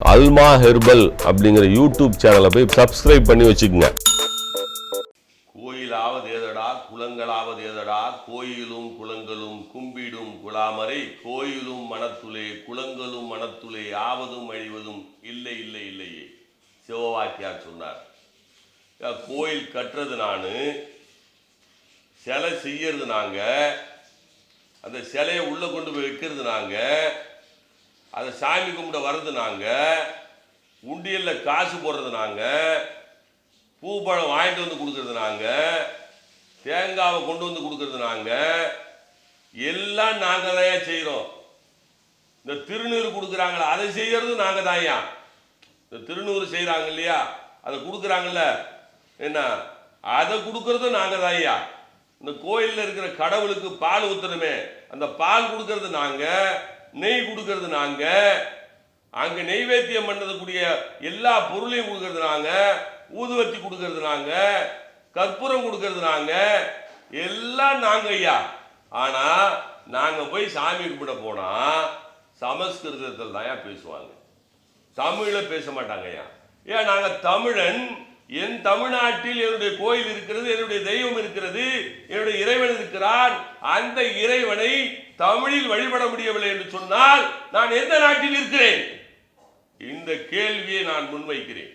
அல்மா herbal அப்படிங்கிற YouTube சேனலை போய் சப்ஸ்கிரைப் பண்ணி வச்சுக்கோங்க. கோயிலாவது ஏதடா குளங்களாவது ஏதடா கோயிலும் குளங்களும் கும்பிடும் குலாமரை கோயிலும் மனத்துளே குளங்களும் மனத்துளே ஆவதும் அழிவதும் இல்லை இல்லை இல்லையே. சிவவாக்கியார் சொன்னார். கோயில் கட்டுறது நான் சிலை செய்யறது நாங்கள் அந்த சிலையை உள்ளே கொண்டு போய் வைக்கிறது நாங்கள் அதை சாமி கும்பிட வர்றது நாங்கள் உண்டியலில் காசு போடுறது நாங்கள் பூ பழம் வாங்கிட்டு வந்து கொடுக்கறது நாங்கள் தேங்காவை கொண்டு வந்து கொடுக்கறது நாங்கள் எல்லாம் நாங்கள் தான் செய்கிறோம் இந்த திருநீர் கொடுக்குறாங்களே அதை செய்கிறது நாங்கள் தான்யா. இந்த திருநூறு செய்கிறாங்க இல்லையா அதை கொடுக்குறாங்கல்ல என்ன அதை கொடுக்கறதும் நாங்கள் தான்யா. இந்த கோயிலில் இருக்கிற கடவுளுக்கு பால் ஊத்துறமே அந்த பால் கொடுக்கறது நாங்கள் நெய் கொடுக்கறது நாங்க. அங்கே நெய்வேத்தியம் பண்ணதுக்கூடிய எல்லா பொருளையும் கொடுக்கறது நாங்கள் ஊதுவத்தி கொடுக்கறது நாங்க. கற்பூரம் கொடுக்கறது நாங்க. எல்லாம் நாங்கள் ஐயா. ஆனால் நாங்கள் போய் சாமி கும்பிட போனால் சமஸ்கிருதத்தில் தான் பேசுவாங்க. தமிழில் பேச மாட்டாங்க ஐயா. ஏன் நாங்கள் தமிழன் என் தமிழ்நாட்டில் என்னுடைய கோயில் இருக்கிறது என்னுடைய தெய்வம் இருக்கிறது என்னுடைய இறைவன் இருக்கிறான் அந்த இறைவனை தமிழில் வழிபட முடியவில்லை என்று சொன்னால் நான் எந்த நாட்டில் இருக்கிறேன்? இந்த கேள்வியை நான் முன்வைக்கிறேன்.